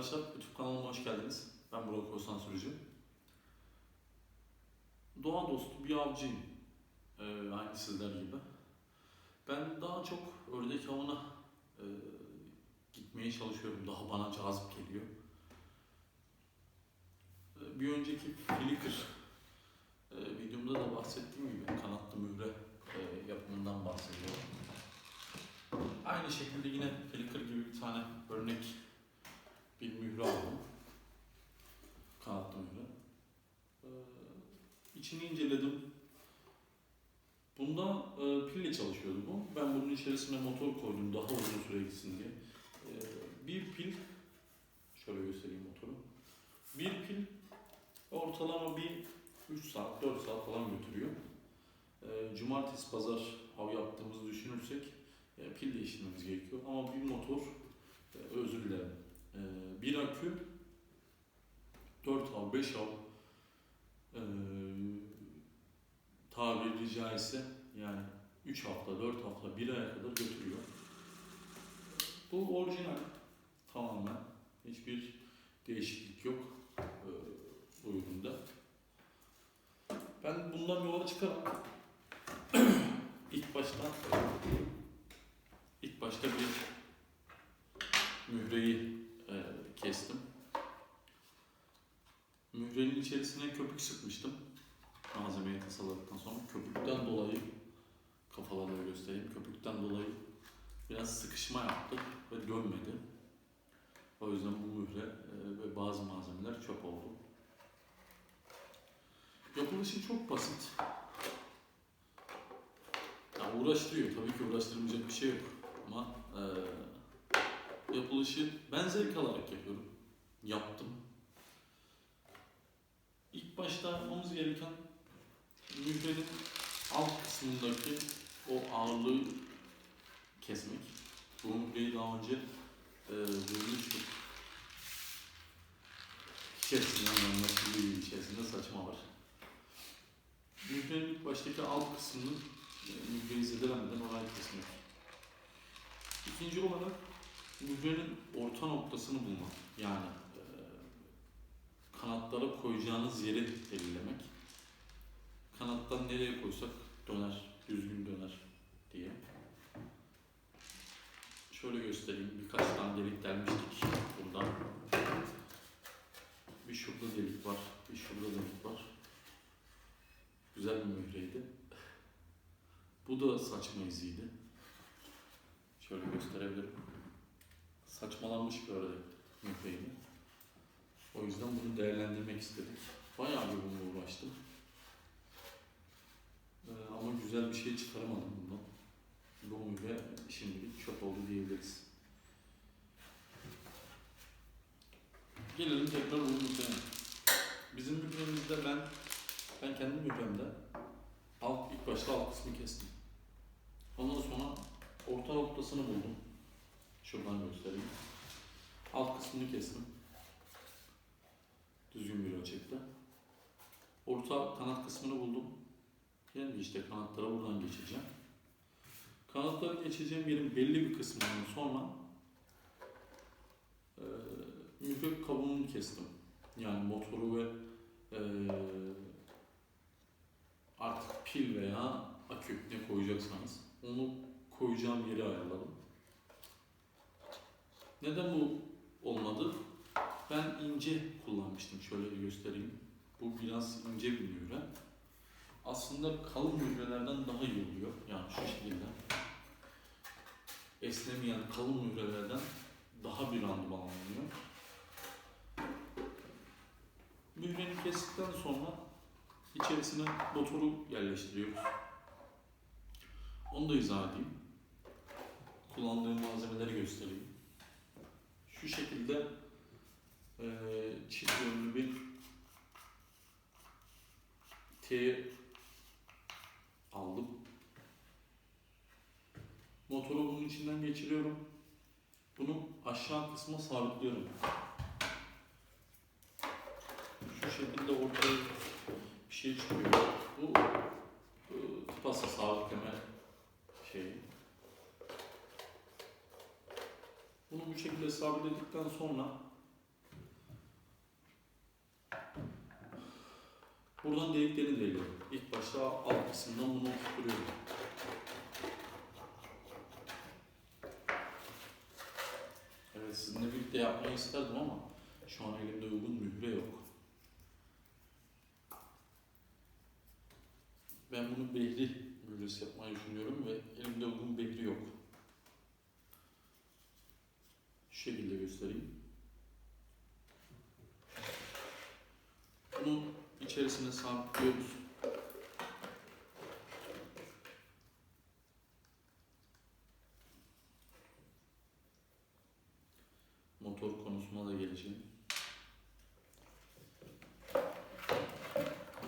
arkadaşlar, YouTube kanalıma hoş geldiniz. Ben Burak Oğuzhan Sürücü. Doğa dostu bir avcıyım. Ee, aynı sizler gibi. Ben daha çok ördek avına e, gitmeye çalışıyorum. Daha bana cazip geliyor. Ee, bir önceki Flickr e, videomda da bahsettiğim gibi kanatlı mühre e, yapımından bahsediyorum. Aynı şekilde yine Flickr gibi bir tane örnek bir mühre aldım. Kanatlı mühre. Ee, içini inceledim. Bunda e, pille çalışıyordu bu. Ben bunun içerisine motor koydum daha uzun süre gitsin diye. Ee, bir pil, şöyle göstereyim motoru. Bir pil ortalama bir 3 saat, 4 saat falan götürüyor. Ee, cumartesi, pazar av yaptığımızı düşünürsek e, pil değiştirmemiz gerekiyor. Ama bir motor, e, özür dilerim, e, bir akü 4 av, 5 av e, tabiri caizse yani 3 hafta, 4 hafta, 1 aya kadar götürüyor. Bu orijinal tamamen. Hiçbir değişiklik yok e, üründe. Ben bundan yola çıkarak ilk başta ilk başta bir mühreyi e, kestim. Mührenin içerisine köpük sıkmıştım. Malzemeyi tasarladıktan sonra köpükten dolayı kafaları göstereyim. Köpükten dolayı biraz sıkışma yaptı ve dönmedi. O yüzden bu mühre e, ve bazı malzemeler çöp oldu. Yapılışı çok basit. Ya uğraştırıyor. Tabii ki uğraştırmayacak bir şey yok. Ama e, yapılışı ben zevk alarak yapıyorum. Yaptım. Başta yapmamız gereken mührenin alt kısmındaki o ağırlığı kesmek. Bu mühreyi daha önce e, görmüştük. İçerisinden anlaşıldığı gibi içerisinde saçma var. Mührenin ilk baştaki alt kısmını e, mühreyi zedelemeden kesmek. İkinci olarak mührenin orta noktasını bulmak. Yani kanatlara koyacağınız yeri belirlemek. Kanattan nereye koysak döner, düzgün döner diye. Şöyle göstereyim. Birkaç tane delik delmiştik buradan. Bir şurada delik var, bir şurada delik var. Güzel bir mühreydi. Bu da saçma iziydi. Şöyle gösterebilirim. Saçmalanmış bir ördek mühreydi. O yüzden bunu değerlendirmek istedik. Bayağı bir bununla uğraştım. Ee, ama güzel bir şey çıkaramadım bundan. Bu mühre şimdilik çöp oldu diyebiliriz. Gelelim tekrar bu mühreye. Bizim mühremizde ben ben kendi mühremde alt, ilk başta alt kısmı kestim. Ondan sonra orta noktasını buldum. Şuradan göstereyim. Alt kısmını kestim. Düzgün bir ölçekte. Orta kanat kısmını buldum. Yani işte kanatlara buradan geçeceğim. Kanatlara geçeceğim yerin belli bir kısmından sonra e, mühür kabuğunu kestim. Yani motoru ve e, artık pil veya akü ne koyacaksanız onu koyacağım yeri ayarladım. Neden bu olmadı? Ben ince kullanmıştım. Şöyle bir göstereyim. Bu biraz ince bir mühre. Aslında kalın mührelerden daha iyi oluyor. Yani şu şekilde. Esnemeyen kalın mührelerden daha bir randıman alınıyor. Mühreni kestikten sonra içerisine motoru yerleştiriyoruz. Onu da izah edeyim. Kullandığım malzemeleri göstereyim. Şu şekilde eee çift yönlü bir T aldım. Motoru bunun içinden geçiriyorum. Bunu aşağı kısma sabitliyorum. Şu şekilde ortaya bir şey çıkıyor. Bu e, tıpası sabitleme şeyi. Bunu bu şekilde sabitledikten sonra Buradan deliklerini deliyorum. İlk başta alt kısımdan bunu oturtuyorum. Evet sizinle birlikte yapmayı isterdim ama şu an elimde uygun mühre yok. Ben bunu Behri mühresi yapmayı düşünüyorum ve elimde uygun Behri yok. Şu şekilde göstereyim. Bunu içerisine sabitliyoruz. Motor konusuna da geleceğim.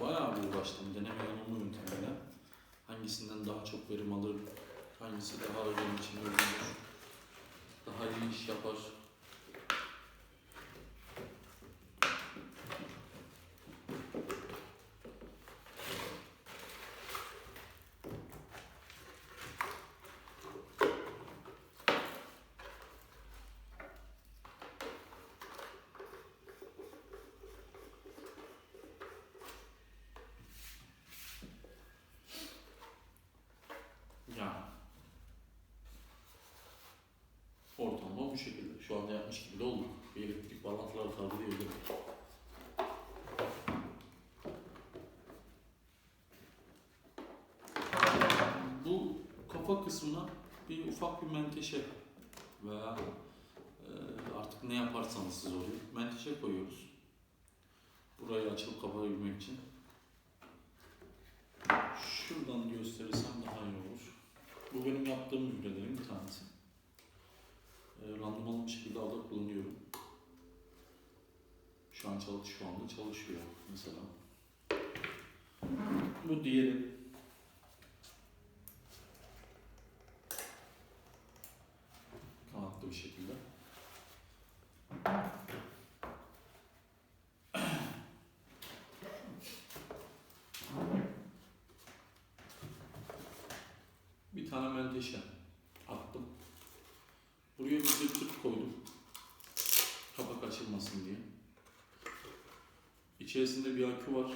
Bayağı bir uğraştım deneme yanılma yöntemiyle. Hangisinden daha çok verim alır, hangisi daha benim için uygundur, daha iyi iş yapar. Yani. Ortamda bu şekilde. Şu anda yapmış gibi de olduk. Bir elektrik bağlantıları kaldı diyebilirim. Bu kafa kısmına bir ufak bir menteşe veya e, artık ne yaparsanız siz oraya menteşe koyuyoruz. Burayı açılıp kapatabilmek için. Şuradan gösterirsem daha iyi olur. Bu benim yaptığım mührelerin bir tanesi. E, randımanlı bir şekilde alıp kullanıyorum. Şu an çalış şu anda çalışıyor mesela. Bu diğeri. Kanatlı bir şekilde. Bir tane menteşe attım. Buraya bir de tüp koydum. Kapak açılmasın diye. İçerisinde bir akü var.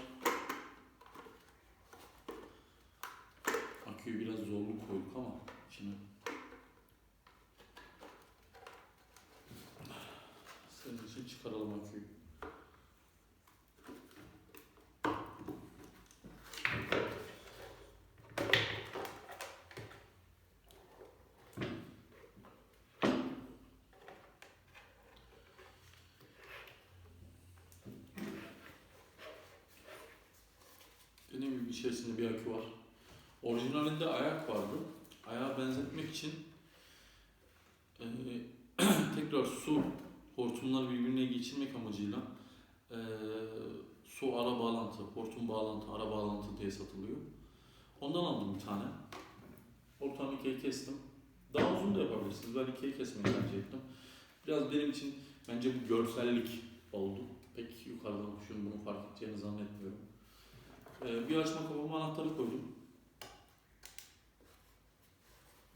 Aküyü biraz zorlu koyduk ama içine. Senin için çıkaralım aküyü. Dediğim gibi içerisinde bir akü var. Orijinalinde ayak vardı. Ayağa benzetmek için eee, tekrar su hortumları birbirine geçirmek amacıyla eee, su ara bağlantı, hortum bağlantı, ara bağlantı diye satılıyor. Ondan aldım bir tane. Ortam ikiye kestim. Daha uzun da yapabilirsiniz. Ben ikiye kesmeyi tercih ettim. Biraz benim için bence bu görsellik oldu. Pek yukarıdan şunu bunu fark edeceğini zannetmiyorum. Ee, bir açma kapama anahtarı koydum.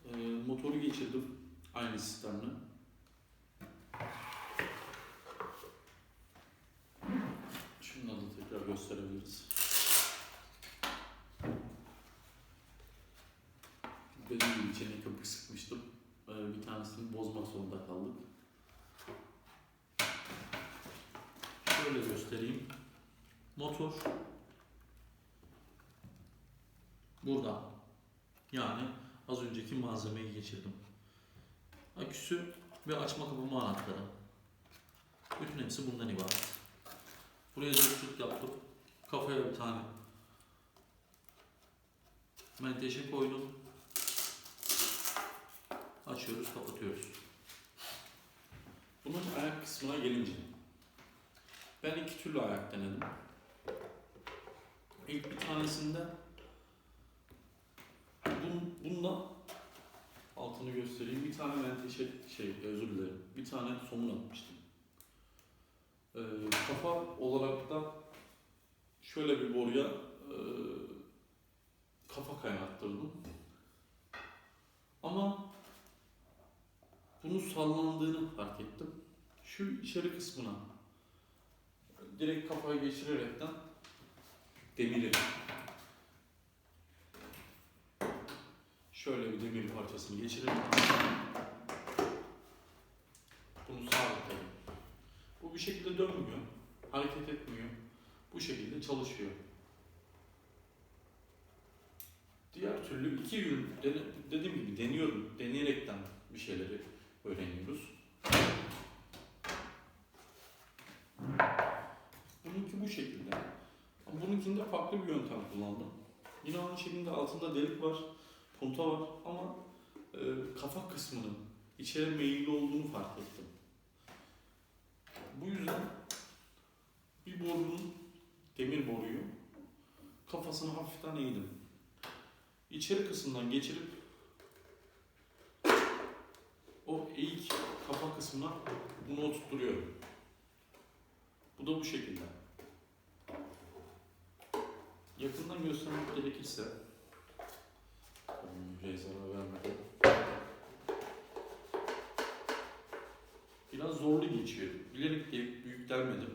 Ee, motoru geçirdim. Aynı sistemle. Şunları da tekrar gösterebiliriz. Dediğim gibi içine köpük sıkmıştım. Ee, bir tanesini bozmak zorunda kaldık. Şöyle göstereyim. Motor Burada. Yani az önceki malzemeyi geçirdim. Aküsü ve açma kapama anahtarı. Bütün hepsi bundan ibaret. Buraya dörtlük yaptım. Kafaya bir tane menteşe koydum. Açıyoruz, kapatıyoruz. Bunun ayak kısmına gelince ben iki türlü ayak denedim. İlk bir tanesinde Bun, bununla altını göstereyim. Bir tane menteşe şey özür dilerim. Bir tane somun atmıştım. Ee, kafa olarak da şöyle bir boruya e, kafa kaynattırdım. Ama bunu sallandığını fark ettim. Şu içeri kısmına direkt kafayı geçirerekten demiri. Şöyle bir demir parçasını geçirelim. Bunu sabitleyelim. Bu bir şekilde dönmüyor, hareket etmiyor. Bu şekilde çalışıyor. Diğer türlü iki gün dediğim gibi deniyorum, deneyerekten bir şeyleri öğreniyoruz. Bununki bu şekilde. Ama bununkinde farklı bir yöntem kullandım. Yine aynı şekilde altında delik var, punta var ama e, kafa kısmının içeri meyilli olduğunu fark ettim. Bu yüzden bir borunun, demir boruyu kafasını hafiften eğdim. İçeri kısmından geçirip o eğik kafa kısmına bunu oturtturuyorum. Bu da bu şekilde. Yakından göstermek gerekirse zarar vermeden biraz zorlu geçiyor. Bilerek de büyük delmedim.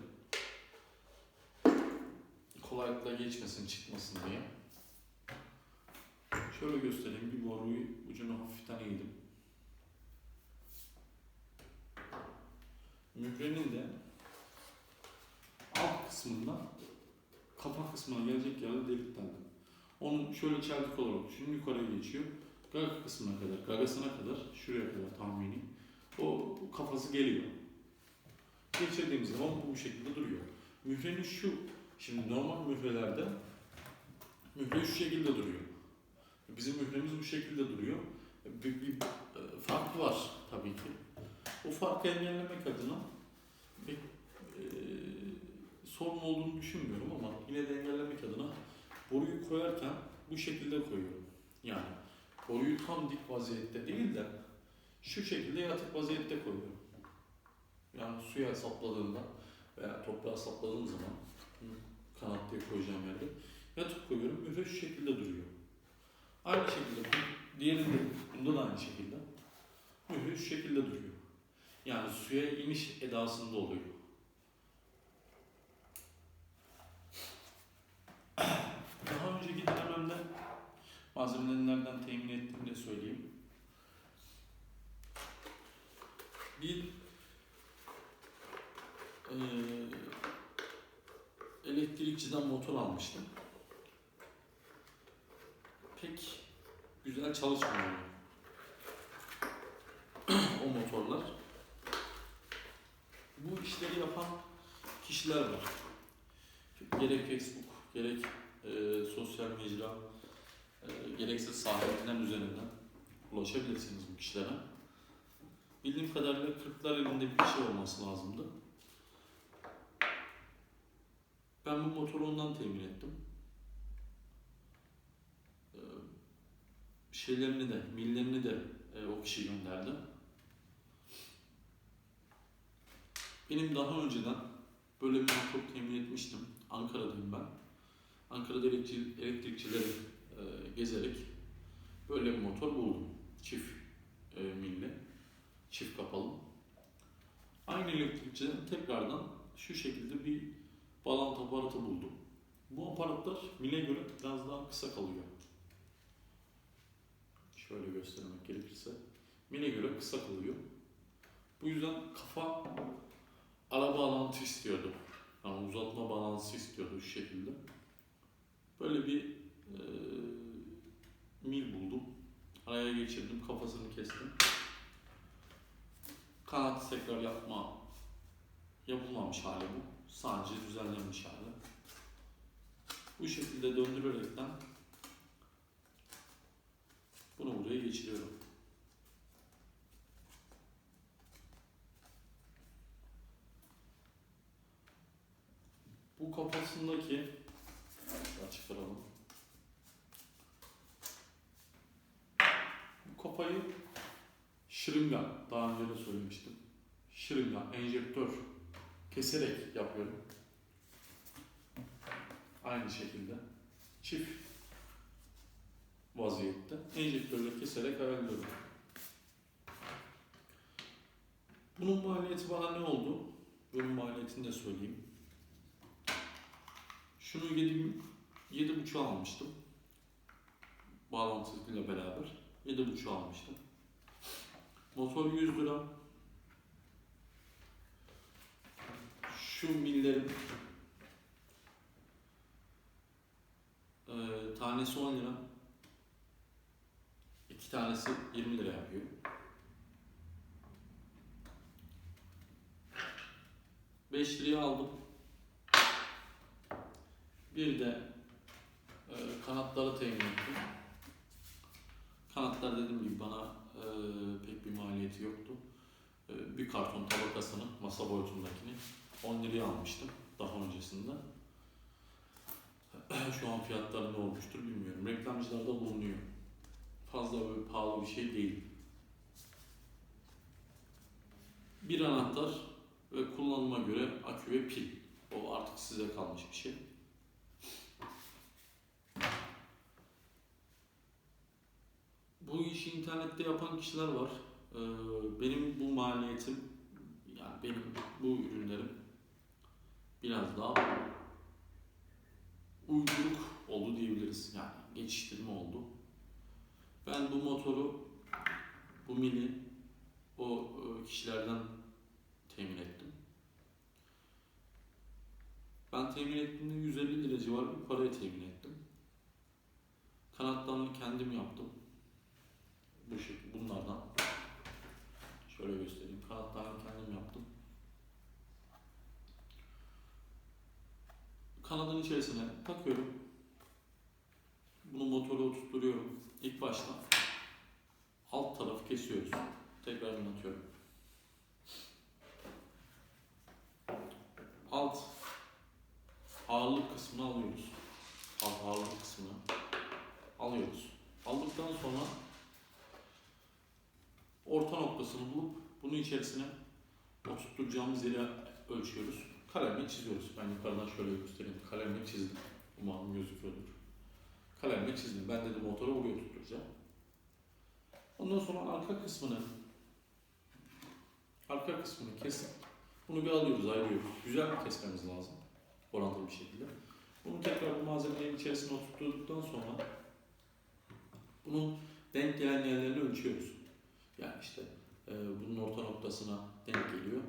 Kolaylıkla geçmesin, çıkmasın diye. Şöyle göstereyim. Bir boruyu ucunu hafiften eğdim. Mührenin de alt kısmından kapak kısmına gelecek yerde delik. Onu şöyle çeltik olarak düşünün yukarıya geçiyor. Gaga kısmına kadar, gagasına kadar, şuraya kadar tahmini. O kafası geliyor. Geçirdiğimiz zaman bu bu şekilde duruyor. Mührenin şu, şimdi normal mührelerde mühre şu şekilde duruyor. Bizim mühremiz bu şekilde duruyor. Bir, bir e, farkı var tabii ki. O farkı engellemek adına bir e, sorun olduğunu düşünmüyorum ama yine de engellemek adına boruyu koyarken bu şekilde koyuyorum. Yani boruyu tam dik vaziyette değil de şu şekilde yatık vaziyette koyuyorum. Yani suya sapladığımda veya toprağa sapladığım zaman kanat koyacağım yerde yatık koyuyorum. Mühre şu şekilde duruyor. Aynı şekilde diğerinde, bunda da aynı şekilde. Mühre şu şekilde duruyor. Yani suya iniş edasında oluyor. Daha önceki dönemde malzemelerini nereden temin ettiğimi de söyleyeyim. Bir eee elektrikçiden motor almıştım. Pek güzel çalışmıyor o motorlar. Bu işleri yapan kişiler var. Gerek Facebook, gerek e, sosyal mecra, e, gerekse sahibinden üzerinden ulaşabilirsiniz bu kişilere. Bildiğim kadarıyla 40'lar elinde bir kişi olması lazımdı. Ben bu motoru ondan temin ettim. Ee, şeylerini de, millerini de e, o kişi gönderdi. Benim daha önceden böyle bir motor temin etmiştim. Ankara'dayım ben. Ankara'da elektri- elektrikçileri e, gezerek böyle bir motor buldum. Çift e, milli, çift kapalı. Aynı elektrikçiden tekrardan şu şekilde bir bağlantı aparatı buldum. Bu aparatlar mile göre biraz daha kısa kalıyor. Şöyle göstermek gerekirse. Mile göre kısa kalıyor. Bu yüzden kafa ara bağlantı istiyordu. Yani uzatma bağlantısı istiyordu şu şekilde. Böyle bir e, mil buldum. Araya geçirdim, kafasını kestim. Kanat tekrar yapma yapılmamış hali bu. Sadece düzenlenmiş hali. Bu şekilde döndürerekten bunu buraya geçiriyorum. Bu kafasındaki açık aralım. Bu kafayı şırınga daha önce de söylemiştim. Şırınga, enjektör keserek yapıyorum. Aynı şekilde çift vaziyette enjektörle keserek ayarlıyorum. Bunun maliyeti bana ne oldu? Bunun maliyetini de söyleyeyim. Şunu 7000 7.5 almıştım. Bağlantısıyla beraber 7.5 almıştım. Motor 100 lira. Şu millerin eee, tanesi 10 lira. İki tanesi 20 lira yapıyor. Beş liraya aldım. Bir de e, kanatları temin ettim. Kanatlar dediğim gibi bana e, pek bir maliyeti yoktu. E, bir karton tabakasını, masa boyutundakini 10 liraya almıştım daha öncesinde. Şu an fiyatları ne olmuştur bilmiyorum. Reklamcılarda bulunuyor. Fazla böyle pahalı bir şey değil. Bir anahtar ve kullanıma göre akü ve pil. O artık size kalmış bir şey. Bu işi internette yapan kişiler var. Ee, benim bu maliyetim, yani benim bu ürünlerim biraz daha uyduruk oldu diyebiliriz. Yani geçiştirme oldu. Ben bu motoru, bu mili o e, kişilerden temin ettim. Ben temin ettiğimde 150 lira civarı bir paraya temin ettim. Kanatlarını kendim yaptım. Bu şekilde bunlardan. Kanatlarını kendim yaptım. Kanadın içerisine takıyorum. Bunu motora oturtuyorum. İlk başta alt tarafı kesiyoruz. Tekrar anlatıyorum. Alt ağırlık kısmını alıyoruz. Alt ağırlık kısmını alıyoruz. Aldıktan sonra orta noktasını bulup bunu içerisine oturtacağımız yere ölçüyoruz. Kalemle çiziyoruz. Ben yukarıdan şöyle göstereyim. Kalemle çizdim. Umarım gözüküyordur. Kalemle çizdim. Ben dedim motora buraya tutturacağım. Ondan sonra arka kısmını arka kısmını kesip bunu bir alıyoruz, ayırıyoruz. Güzel bir kesmemiz lazım. Orantılı bir şekilde. Bunu tekrar bu malzemelerin içerisine oturttuktan sonra bunun denk gelen yerlerini ölçüyoruz. Yani işte e, bunun orta noktasına denk geliyor.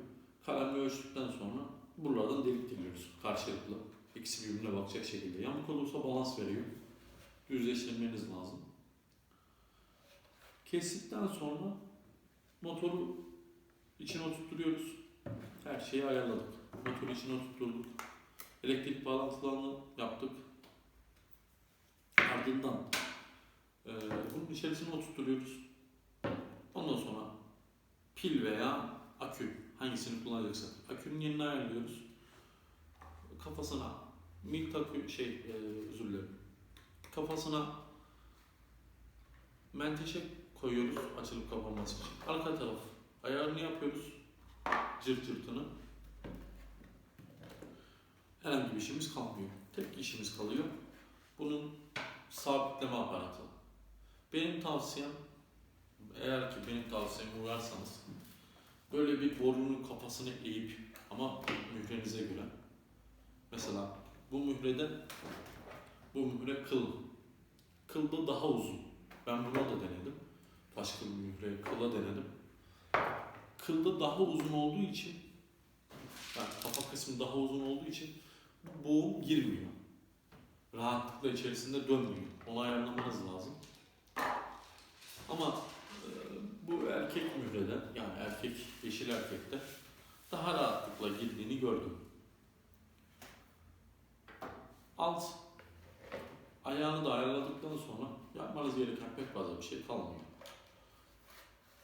Kalemle ölçtükten sonra buralardan delik deliyoruz karşılıklı. İkisi birbirine bakacak şekilde. Yamuk olursa balans veriyor. Düzleştirmeniz lazım. Kestikten sonra motoru içine oturtuyoruz. Her şeyi ayarladık. Motoru içine oturtturduk. Elektrik bağlantılarını yaptık. Ardından e, bunun içerisine oturtuyoruz. Pil veya akü hangisini kullanacaksak akünün yerini ayarlıyoruz. Kafasına mil takı şey e, özür dilerim. Kafasına menteşe koyuyoruz açılıp kapanması için. Arka taraf ayarını yapıyoruz. Cırt cırtını. Herhangi bir işimiz kalmıyor. Tek işimiz kalıyor. Bunun sabitleme aparatı. Benim tavsiyem eğer ki benim tavsiyeme uyarsanız böyle bir borunun kafasını eğip ama mührenize göre. Mesela bu mührede bu mühre kıl. Kılda daha uzun. Ben buna da denedim. Başka bir mühre kıla denedim. Kılda daha uzun olduğu için yani kafa kısmı daha uzun olduğu için bu boğum girmiyor. Rahatlıkla içerisinde dönmüyor. Onu ayarlamanız lazım. Ama bu erkek mührede yani erkek yeşil erkekte daha rahatlıkla girdiğini gördüm. Alt ayağını da ayarladıktan sonra yapmanız gereken pek fazla bir şey kalmıyor.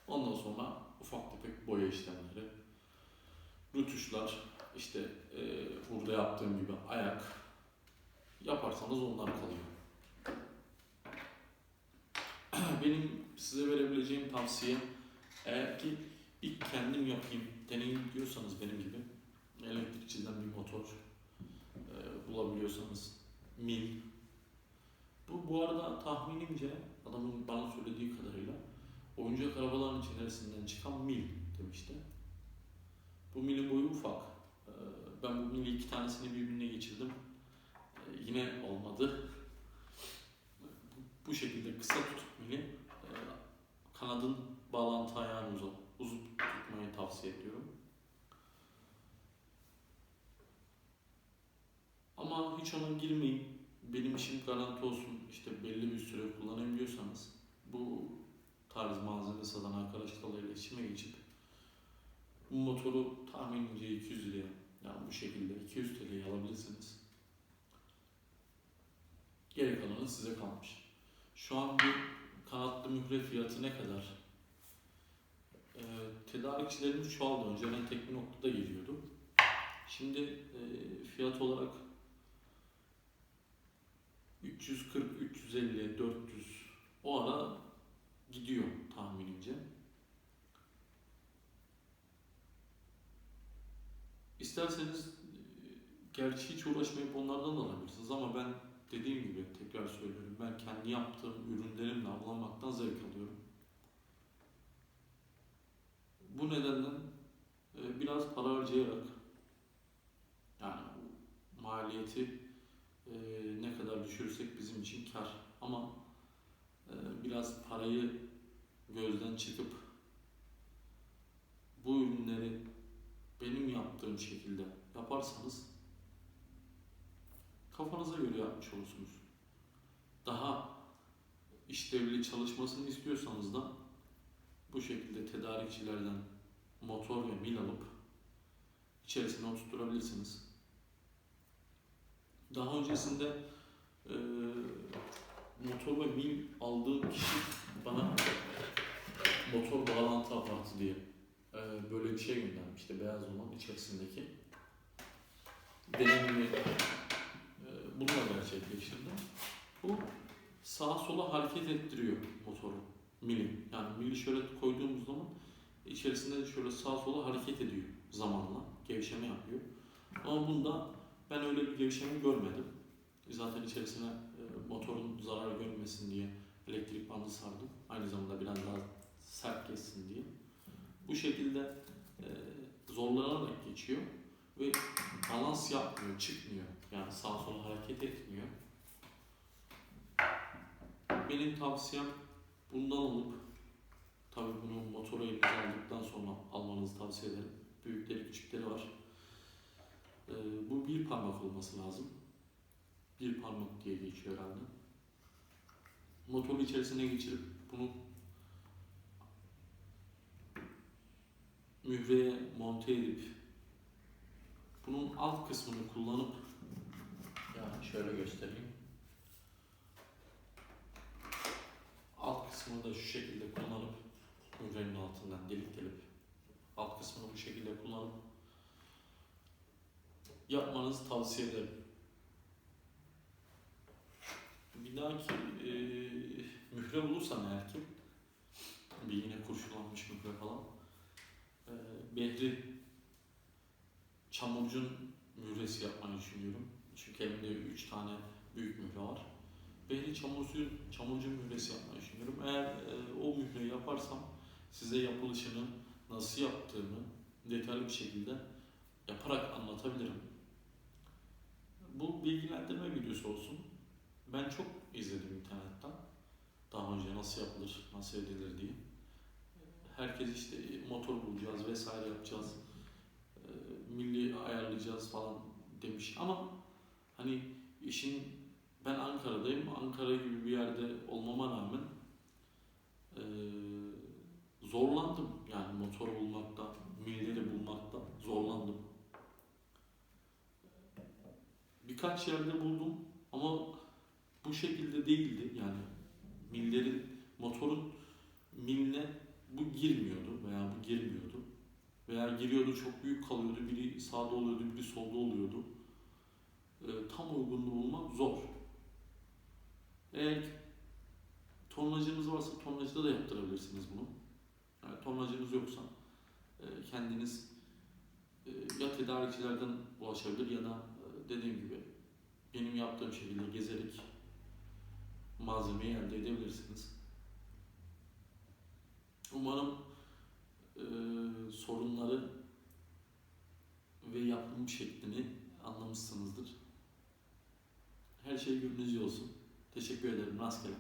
Ondan sonra ufak tefek boya işlemleri, rütuşlar, işte e, burada yaptığım gibi ayak yaparsanız onlar kalıyor. Benim size verebileceğim tavsiye eğer ki ilk kendim yapayım, deneyim diyorsanız benim gibi elektrikçiden bir motor e, bulabiliyorsanız mil. Bu bu arada tahminimce adamın bana söylediği kadarıyla oyuncak arabaların içerisinden çıkan mil demişti. Bu milin boyu ufak. E, ben bu mili iki tanesini birbirine geçirdim. E, yine olmadı. Bu şekilde kısa tutup mili e, kanadın bağlantı ayağını uzat, uzun tutmayı tavsiye ediyorum. Ama hiç ona girmeyin. Benim işim garanti olsun. İşte belli bir süre kullanayım diyorsanız bu tarz malzeme satan arkadaşlarla iletişime geçip bu motoru tahminimce 200 liraya yani bu şekilde 200 TL'ye alabilirsiniz. Geri kalanı size kalmış. Şu an bir kanatlı mühre fiyatı ne kadar? Ee, tedarikçilerimiz çoğaldı. Önceden tek bir noktada geliyordu. Şimdi e, fiyat olarak 340, 350, 400 o ara gidiyor tahminimce. İsterseniz e, gerçi hiç uğraşmayıp onlardan da alabilirsiniz ama ben dediğim gibi tekrar söylüyorum ben kendi yaptığım ürünlerimle avlanmaktan zevk alıyorum. Bu nedenle e, biraz para harcayarak yani maliyeti e, ne kadar düşürürsek bizim için kar ama e, biraz parayı gözden çıkıp bu ürünleri benim yaptığım şekilde yaparsanız kafanıza göre yapmış olursunuz. Daha işlevli çalışmasını istiyorsanız da bu şekilde tedarikçilerden motor ve mil alıp içerisine oturtturabilirsiniz. Daha öncesinde e, motor ve mil aldığım kişi bana motor bağlantı apartı diye e, böyle bir şey göndermişti beyaz olan içerisindeki denememi e, bununla gerçekleştirdim. Bu sağa sola hareket ettiriyor motoru mili. Yani mili şöyle koyduğumuz zaman içerisinde de şöyle sağa sola hareket ediyor zamanla. Gevşeme yapıyor. Ama bunda ben öyle bir gevşeme görmedim. Zaten içerisine e, motorun zarar görmesin diye elektrik bandı sardım. Aynı zamanda biraz daha sert geçsin diye. Bu şekilde e, zorlanarak geçiyor ve balans yapmıyor, çıkmıyor. Yani sağa sola hareket etmiyor. Benim tavsiyem bundan alıp tabii bunu motora elinize aldıktan sonra almanızı tavsiye ederim. Büyükleri küçükleri var. Ee, bu bir parmak olması lazım. Bir parmak diye geçiyor herhalde. Motorun içerisine geçirip bunu mühreye monte edip bunun alt kısmını kullanıp şöyle göstereyim. Alt kısmını da şu şekilde kullanıp mührenin altından delik delip alt kısmını bu şekilde kullanıp yapmanızı tavsiye ederim. Bir dahaki e, mühre bulursam eğer ki bir yine kurşulanmış mühre falan e, Behri çamurcun mühresi yapmayı düşünüyorum. Çünkü elimde 3 tane büyük mühre var. Behri çamurcu, çamurcu mühresi yapmayı düşünüyorum. Eğer e, o mühreyi yaparsam size yapılışını, nasıl yaptığımı detaylı bir şekilde yaparak anlatabilirim. Bu bilgilendirme videosu olsun. Ben çok izledim internetten. Daha önce nasıl yapılır, nasıl edilir diye. Herkes işte motor bulacağız vesaire yapacağız. e, Milli ayarlayacağız falan demiş. Ama hani işin ben Ankara'dayım. Ankara gibi bir yerde olmama rağmen e, zorlandım. Yani motor bulmakta, milleri bulmakta zorlandım. Birkaç yerde buldum ama bu şekilde değildi. Yani millerin, motorun miline bu girmiyordu veya bu girmiyordu. Veya giriyordu çok büyük kalıyordu. Biri sağda oluyordu, biri solda oluyordu. Ee, tam uygunluğu bulmak zor. Eğer tornacınız varsa tornacıda da yaptırabilirsiniz bunu. Yani tornacınız yoksa e, kendiniz e, ya tedarikçilerden ulaşabilir ya da e, dediğim gibi benim yaptığım şekilde gezerek malzemeyi elde edebilirsiniz. Umarım e, sorunları ve yapım şeklini anlamışsınızdır. Her şey gönlünüzce olsun. Teşekkür ederim. Rastgele.